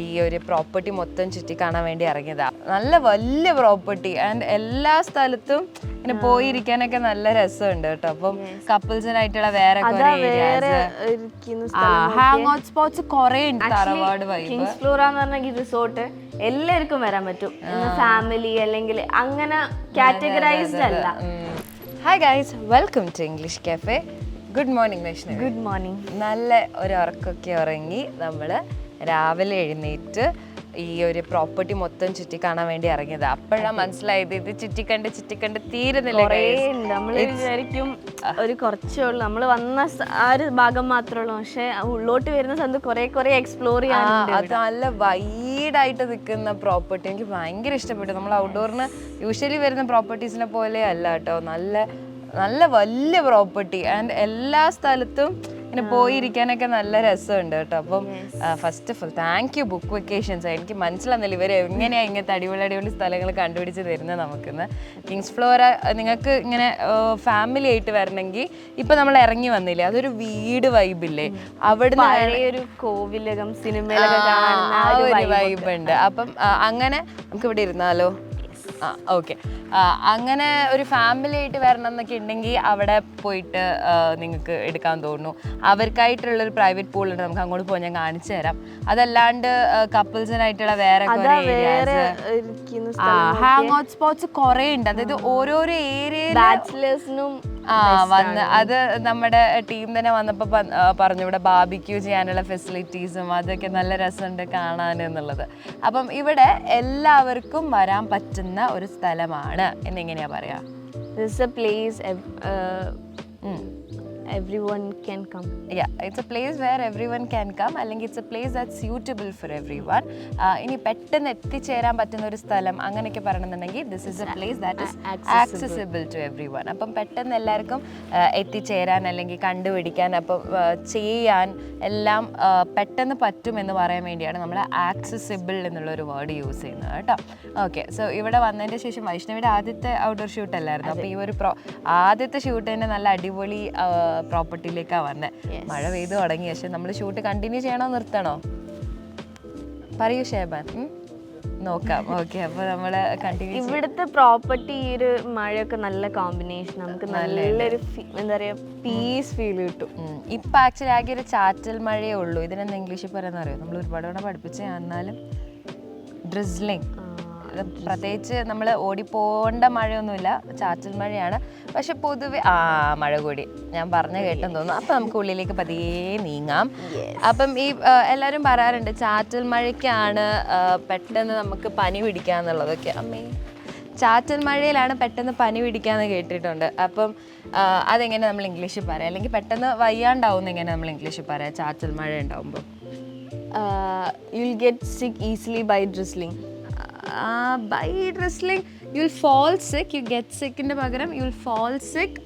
ഈ ഒരു പ്രോപ്പർട്ടി മൊത്തം ചുറ്റി കാണാൻ വേണ്ടി ഇറങ്ങിയതാ. നല്ല വലിയ പ്രോപ്പർട്ടി ആൻഡ് എല്ലാ സ്ഥലത്തും ഇങ്ങനെ പോയിരിക്കാനൊക്കെ നല്ല രസമുണ്ട് കേട്ടോ. അപ്പം കപ്പിൾസിനായിട്ടുള്ള വേറെ ഹാങ് ഔട്ട് സ്പോട്സ് കുറെ ഉണ്ട് തറവാട് വൈബ് കിങ്സ് ഫ്ലോറ എന്ന് പറഞ്ഞ റിസോർട്ട് എല്ലാവർക്കും വരാൻ പറ്റും. ഫാമിലി അല്ലെങ്കിൽ അങ്ങനെ കാറ്റഗറൈസ്ഡ് അല്ല. Hi guys welcome to English cafe good morning Vaishnav good morning നല്ല ഒരു ഉറക്കമൊക്കെ ഉറങ്ങി നമ്മൾ രാവിലെ എഴുന്നേറ്റ് ഈ ഒരു പ്രോപ്പർട്ടി മൊത്തം ചുറ്റി കാണാൻ വേണ്ടി ഇറങ്ങിയത്. അപ്പോഴാണ് മനസ്സിലായത് ഇത് ചുറ്റിക്കണ്ട് ചുറ്റിക്കണ്ട് തീരുന്നില്ല നമ്മൾ വിചാരിക്കും ഒരു കുറച്ചേ ഉള്ളൂ. നമ്മൾ വന്ന ആ ഒരു ഭാഗം മാത്രമേ ഉള്ളൂ. പക്ഷെ ഉള്ളോട്ട് വരുന്ന സ്ഥലത്ത് കുറെ കുറെ എക്സ്പ്ലോർ ചെയ്യാൻ അത് നല്ല വൈഡായിട്ട് നിൽക്കുന്ന പ്രോപ്പർട്ടി എനിക്ക് ഭയങ്കര ഇഷ്ടപ്പെട്ടു. നമ്മൾ ഔട്ട്ഡോറിന് യൂഷ്വലി വരുന്ന പ്രോപ്പർട്ടീസിനെ പോലെ അല്ല കേട്ടോ. നല്ല നല്ല വലിയ പ്രോപ്പർട്ടി ആൻഡ് എല്ലാ സ്ഥലത്തും ഇങ്ങനെ പോയിരിക്കാനൊക്കെ നല്ല രസമുണ്ട് കേട്ടോ. അപ്പം first of all thank you book vacations എനിക്ക് മനസ്സിലാകുന്നില്ല ഇവർ എങ്ങനെയാണ് ഇങ്ങനത്തെ അടിപൊളി അടിപൊളി സ്ഥലങ്ങൾ കണ്ടുപിടിച്ച് തരുന്നത് നമുക്കിന്ന്. കിങ്സ് ഫ്ലോറ നിങ്ങൾക്ക് ഇങ്ങനെ ഫാമിലി ആയിട്ട് വരണമെങ്കിൽ ഇപ്പം നമ്മൾ ഇറങ്ങി വന്നില്ലേ? അതൊരു വീട് വൈബില്ലേ അവിടുന്ന് പഴയ ഒരു കോവിലകം സിനിമയിലൊക്കെ കാണുന്ന ആ ഒരു വൈബ് ഉണ്ട്. അപ്പം അങ്ങനെ നമുക്ക് ഇവിടെ ഇരുന്നാലോ? ആ ഓക്കെ അങ്ങനെ ഒരു ഫാമിലി ആയിട്ട് വരണം എന്നൊക്കെ ഉണ്ടെങ്കിൽ അവിടെ പോയിട്ട് നിങ്ങൾക്ക് എടുക്കാൻ തോന്നുന്നു. അവർക്കായിട്ടുള്ള ഒരു പ്രൈവറ്റ് പൂൾ ഉണ്ട്. നമുക്ക് അങ്ങോട്ട് പോയി ഞാൻ കാണിച്ചു തരാം. അതല്ലാണ്ട് കപ്പിൾസിനായിട്ടുള്ള വേറെ ഹാങ് ഔട്ട് സ്പോട്സ് കുറേ ഉണ്ട്. അതായത് ഓരോരോ ഏരിയയിലും ബാച്ചിലേഴ്സിനും ആ വന്ന് അത് നമ്മുടെ ടീം തന്നെ വന്നപ്പോൾ പറഞ്ഞു ഇവിടെ ബാബിക്യൂ ചെയ്യാനുള്ള ഫെസിലിറ്റീസും അതൊക്കെ നല്ല രസമുണ്ട് കാണാൻ എന്നുള്ളത്. അപ്പം ഇവിടെ എല്ലാവർക്കും വരാൻ പറ്റുന്ന ഒരു സ്ഥലമാണ്. എന്നിങ്ങനെയാ പറയാ? This a place everyone can come it's a place where everyone can come അല്ലെങ്കിൽ it's a place that suitable for everyone ഇനി പെട്ടെന്ന് എത്തിച്ചേരാൻ പറ്റുന്ന ഒരു സ്ഥലം അങ്ങനെയൊക്കെ പറയണമെന്നുണ്ടെങ്കിൽ this is a place that is accessible to everyone അപ്പം പെട്ടെന്ന് എല്ലാവർക്കും ആ, എത്തിച്ചേരാൻ അല്ലെങ്കിൽ കണ്ടുപിടിക്കാൻ അപ്പം ആ, ചെയ്യാൻ എല്ലാം പെട്ടെന്ന് പറ്റും എന്ന് പറയാൻ വേണ്ടിയാണ് നമ്മൾ ആക്സസിബിൾ എന്നുള്ളൊരു വേർഡ് യൂസ് ചെയ്യുന്നത് കേട്ടോ. ഓക്കെ സോ ഇവിടെ വന്നതിന് ശേഷം വൈഷ്ണവിയുടെ ആദ്യത്തെ ഔട്ട്ഡോർ ഷൂട്ട് അല്ലായിരുന്നു? അപ്പോൾ ഈ ഒരു പ്രോ ആദ്യത്തെ ഷൂട്ട് തന്നെ നല്ല അടിപൊളി പ്രോപ്പർട്ടിയിലേക്കാണ് വന്നത് മഴ പെയ്തു തുടങ്ങി. പക്ഷെ നമ്മൾ ഷൂട്ട് കണ്ടിന്യൂ ചെയ്യണോ നിർത്തണോ? പറയൂ ഷേബാൻ. നോക്കാം. ഓക്കെ അപ്പോൾ നമ്മൾ കണ്ടിന്യൂ ഇവിടുത്തെ പ്രോപ്പർട്ടി ഈ ഒരു മഴയൊക്കെ നല്ല കോമ്പിനേഷൻ നമുക്ക് നല്ലൊരു എന്താ പറയാ പീസ് ഫീൽ കിട്ടും. ഇപ്പൊ ആക്ച്വലി ആകെ ഒരു ചാറ്റൽ മഴയേ ഉള്ളൂ. ഇതിനെന്താ ഇംഗ്ലീഷിൽ പറയുന്ന അറിയോ? നമ്മൾ ഒരുപാട് തവണ പഠിപ്പിച്ച എന്നാലും ഡ്രിസ്ലിംഗ് പ്രത്യേകിച്ച് നമ്മൾ ഓടിപ്പോണ്ട മഴയൊന്നുമില്ല. ചാറ്റൽ മഴയാണ്. പക്ഷെ പൊതുവെ ആ മഴ കൂടി. ഞാൻ പറഞ്ഞ കേട്ടെന്ന് തോന്നുന്നു. അപ്പം നമുക്ക് ഉള്ളിലേക്ക് പതിയെ നീങ്ങാം. അപ്പം ഈ എല്ലാവരും പറയാറുണ്ട് ചാറ്റൽ മഴയ്ക്കാണ് പെട്ടെന്ന് നമുക്ക് പനി പിടിക്കാന്നുള്ളതൊക്കെ. അമ്മേ ചാറ്റൽ മഴയിലാണ് പെട്ടെന്ന് പനി പിടിക്കാന്ന് കേട്ടിട്ടുണ്ട്. അപ്പം അതെങ്ങനെ നമ്മൾ ഇംഗ്ലീഷിൽ പറയാം? അല്ലെങ്കിൽ പെട്ടെന്ന് വയ്യാണ്ടാവും എങ്ങനെ നമ്മൾ ഇംഗ്ലീഷിൽ പറയാം? ചാറ്റൽ മഴ ഉണ്ടാവുമ്പോൾ you will get sick easily by drizzling by drizzling you will fall sick you get സിക്കിന്റെ പകരം you will fall sick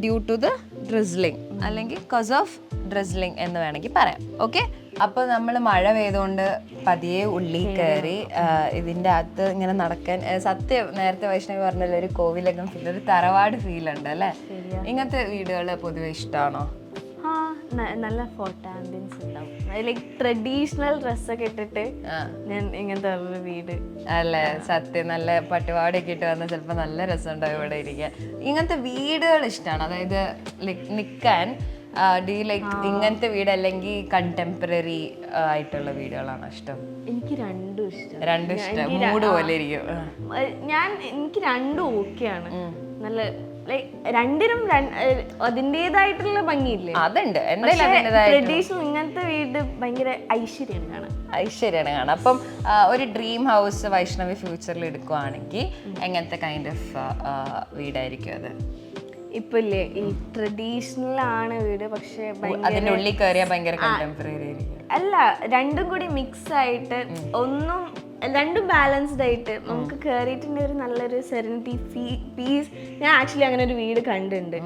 due to the drizzling അല്ലെങ്കിൽ കോസ് ഓഫ് ഡ്രിസ്ലിംഗ് എന്ന് വേണമെങ്കിൽ പറയാം. ഓക്കെ അപ്പോൾ നമ്മൾ മഴ പെയ്തുകൊണ്ട് പതിയെ ഉള്ളിൽ കയറി ഇതിന്റെ അകത്ത് ഇങ്ങനെ നടക്കാൻ സത്യം നേരത്തെ വൈഷ്ണവി പറഞ്ഞല്ലോ ഒരു കോവിലകം ഫീൽ ഒരു തറവാട് ഫീൽ ഉണ്ട് അല്ലേ? ഇങ്ങനത്തെ വീടുകൾ പൊതുവെ ഇഷ്ടമാണോ നല്ല ഫോട്ടോ ആംബിയൻസ് ഉണ്ടാവും. ലൈക്ക് ട്രഡീഷണൽ ഡ്രസ്സൊക്കെ ഇട്ടിട്ട് ഞാൻ ഇങ്ങനത്തെ ഒരു വീട്. അല്ലേ? സത്യം നല്ല പട്ടുപാടൊക്കെ ഇട്ട് വന്നാൽ ചിലപ്പോൾ നല്ല രസമുണ്ടാവും ഇവിടെ ഇരിക്കാൻ. ഇങ്ങനത്തെ വീടുകൾ ഇഷ്ടമാണ് അതായത് ലൈക്ക് നിൽക്കാൻ ഡി ലൈക്ക് ഇങ്ങനത്തെ വീട് അല്ലെങ്കിൽ കണ്ടംപററി ആയിട്ടുള്ള വീടുകളാണ് ഇഷ്ടം? എനിക്ക് രണ്ടും ഇഷ്ടം. രണ്ടും ഇഷ്ടം. മൂട് പോലെ ഇരിക്കും. ഞാൻ എനിക്ക് രണ്ടും ഓക്കെയാണ്. നല്ല ലൈക്ക് രണ്ടിനും അതിന്റെതായിട്ടുള്ള ഭംഗിയില്ലേ? അതുണ്ട്. എന്തായാലും ട്രഡീഷണൽ ഇങ്ങനത്തെ വീട് ഭയങ്കര ഐശ്വര്യം കാണാൻ. ഐശ്വര്യമാണ് കാണാം അപ്പം ഒരു ഡ്രീം ഹൗസ് വൈഷ്ണവി ഫ്യൂച്ചറിൽ എടുക്കുവാണെങ്കിൽ എങ്ങനത്തെ കൈൻഡ് ഓഫ് വീടായിരിക്കും അത്? ഇപ്പൊ ഇല്ലേ ഈ ട്രഡീഷണൽ ആണ് വീട് പക്ഷെ അതിന്റെ ഉള്ളിൽ കയറിയാൽ ഭയങ്കര കണ്ടംപററി അല്ല രണ്ടും കൂടി മിക്സ് ആയിട്ട് ഒന്നും രണ്ടും ബാലൻസ്ഡ് ആയിട്ട് നമുക്ക് കയറിയിട്ടുണ്ടെങ്കിൽ ഒരു നല്ലൊരു സെറനിറ്റി പീസ് ഞാൻ ആക്ച്വലി അങ്ങനെ ഒരു വീട് കണ്ടിട്ടുണ്ട്.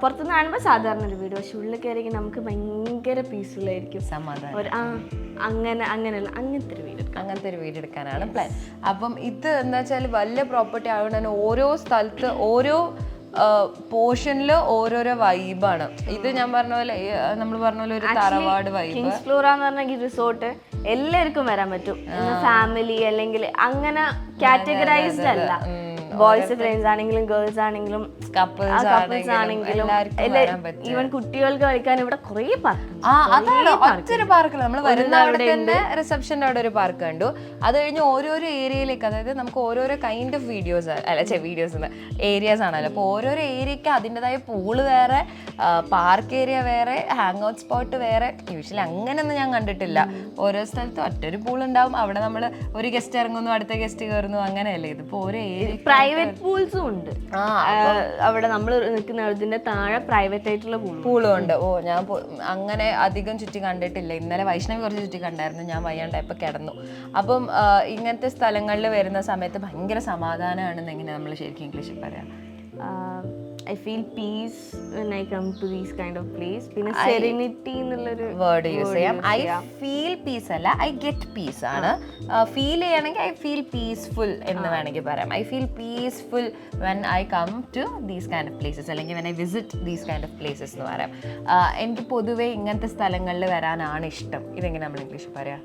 പുറത്തുനിന്ന് കാണുമ്പോൾ സാധാരണ ഒരു വീട്. പക്ഷെ ഉള്ളിൽ കയറിയെങ്കിൽ നമുക്ക് ഭയങ്കര പീസ്ഫുൾ ആയിരിക്കും. സമാധാനം. ഒരു ആ അങ്ങനെ അങ്ങനെയല്ല അങ്ങനത്തെ ഒരു വീട് അങ്ങനത്തെ ഒരു വീട് എടുക്കാനാണ് പ്ലാൻ അപ്പം ഇത് എന്താ വെച്ചാൽ വലിയ പ്രോപ്പർട്ടി ആയതുകൊണ്ട് തന്നെ ഓരോ സ്ഥലത്ത് ഓരോ പോർഷനിൽ ഓരോരോ വൈബാണ്. ഇത് ഞാൻ പറഞ്ഞ പോലെ നമ്മൾ പറഞ്ഞ പോലെ ഒരു തറവാട് വൈബ്. കിങ്സ് ഫ്ലോറ എന്ന് പറഞ്ഞ റിസോർട്ട് എല്ലാവർക്കും വരാൻ പറ്റും. ഫാമിലി അല്ലെങ്കിൽ അങ്ങനെ കാറ്റഗറൈസ്ഡ് അല്ല. ബോയ്സ് ഫ്രണ്ട്സ് ആണെങ്കിലും ഗേൾസ് ആണെങ്കിലും കപ്പിൾസ് ആണെങ്കിലും ഈവൻ കുട്ടികൾക്ക് കളിക്കാൻ ഇവിടെ കുറേ പാർക്ക് ഒറ്റൊരു നമ്മൾ വരുന്ന അവിടെ തന്നെ റിസപ്ഷന്റെ അവിടെ ഒരു പാർക്ക് കണ്ടു. അത് കഴിഞ്ഞ് ഓരോരോ ഏരിയയിലേക്ക് അതായത് നമുക്ക് ഓരോരോ കൈൻഡ് ഓഫ് വീഡിയോസ് അല്ല വീഡിയോസ് ഏരിയാസ് ആണല്ലോ. അപ്പോൾ ഓരോരോ ഏരിയക്ക് അതിന്റെതായ പൂൾ വേറെ പാർക്ക് ഏരിയ വേറെ ഹാങ് ഔട്ട് സ്പോട്ട് വേറെ. യൂഷ്വലി അങ്ങനെയൊന്നും ഞാൻ കണ്ടിട്ടില്ല. ഓരോ സ്ഥലത്തും ഒറ്റൊരു പൂൾ ഉണ്ടാവും. അവിടെ നമ്മൾ ഒരു ഗസ്റ്റ് ഇറങ്ങുന്നു അടുത്ത ഗസ്റ്റ് കയറുന്നു അങ്ങനെയല്ലേ? ഇതിപ്പോൾ ഓരോ ഏരിയ പ്രൈവറ്റ് പൂൾസും ഉണ്ട്. അവിടെ നമ്മൾ നിൽക്കുന്ന ഇതിന്റെ താഴെ പ്രൈവറ്റ് ആയിട്ടുള്ള പൂൾ പൂളും ഉണ്ട്. ഓ ഞാൻ അങ്ങനെ അധികം ചുറ്റി കണ്ടിട്ടില്ല. ഇന്നലെ വൈഷ്ണവി കുറച്ച് ചുറ്റി കണ്ടായിരുന്നു. ഞാൻ വയ്യാണ്ടായപ്പോൾ കിടന്നു. അപ്പം ഇങ്ങനത്തെ സ്ഥലങ്ങളിൽ വരുന്ന സമയത്ത് ഭയങ്കര സമാധാനമാണെന്ന് എങ്ങനെ നമ്മൾ ശരിക്കും ഇംഗ്ലീഷിൽ പറയാം? I feel peace when I come to these kind of place പിന്നെ സെറിനിറ്റി എന്നുള്ളൊരു വേർഡ് യൂസ് ചെയ്യാം. ഐ ഫീൽ പീസ് അല്ല ഐ ഗെറ്റ് പീസ് ആണ്. ഫീൽ ചെയ്യണമെങ്കിൽ ഐ ഫീൽ പീസ്ഫുൾ എന്ന് വേണമെങ്കിൽ പറയാം. I feel peaceful when I come to these kind of places അല്ലെങ്കിൽ when I visit these kind of places എന്ന് പറയാം. ആ, എനിക്ക് പൊതുവേ ഇങ്ങനത്തെ സ്ഥലങ്ങളിൽ വരാനാണ് ഇഷ്ടം. ഇതെങ്ങനെ നമ്മൾ ഇംഗ്ലീഷിൽ പറയാം?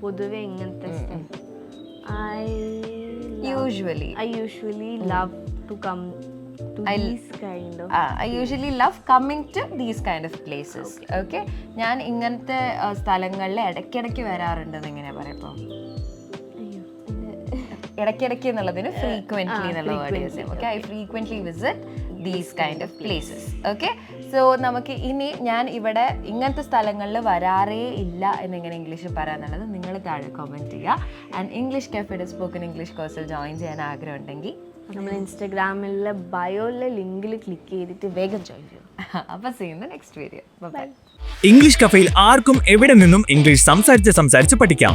പൊതുവെ ഇങ്ങനത്തെ I usually I usually love to come I usually love coming to these kind of places okay ഞാൻ ഇങ്ങനത്തെ സ്ഥലങ്ങളിൽ ഇടയ്ക്കിടയ്ക്ക് വരാറുണ്ടെന്ന് എങ്ങനെയാ പറയപ്പോ ഇടയ്ക്കിടയ്ക്ക് എന്നുള്ളതിന് ഫ്രീക്വന്റ്ലി എന്നുള്ള word okay I frequently visit these kind of places okay so നമുക്ക് ഇനി ഞാൻ ഇവിടെ ഇങ്ങനത്തെ സ്ഥലങ്ങളിൽ വരാറേ ഇല്ല എന്നിങ്ങനെ ഇംഗ്ലീഷിൽ പറയാന്നുള്ളത് നിങ്ങൾ താഴെ കമന്റ് ചെയ്യുക. ആൻഡ് ഇംഗ്ലീഷ് കെഫേഡ് സ്പോക്കൺ ഇംഗ്ലീഷ് കോഴ്സിൽ ജോയിൻ ചെയ്യാൻ ആഗ്രഹം ഉണ്ടെങ്കിൽ നമ്മൾ ഇൻസ്റ്റഗ്രാമിലെ ബയോയിലെ ലിങ്കിൽ ക്ലിക്ക് ചെയ്തിട്ട് വേഗം ജോയിൻ ചെയ്യും. അപ്പോൾ ചെയ്യുന്ന നെക്സ്റ്റ് വീഡിയോ ബൈ ഇംഗ്ലീഷ് കഫയിൽ ആർക്കും എവിടെ നിന്നും ഇംഗ്ലീഷ് സംസാരിച്ച് സംസാരിച്ച് പഠിക്കാം.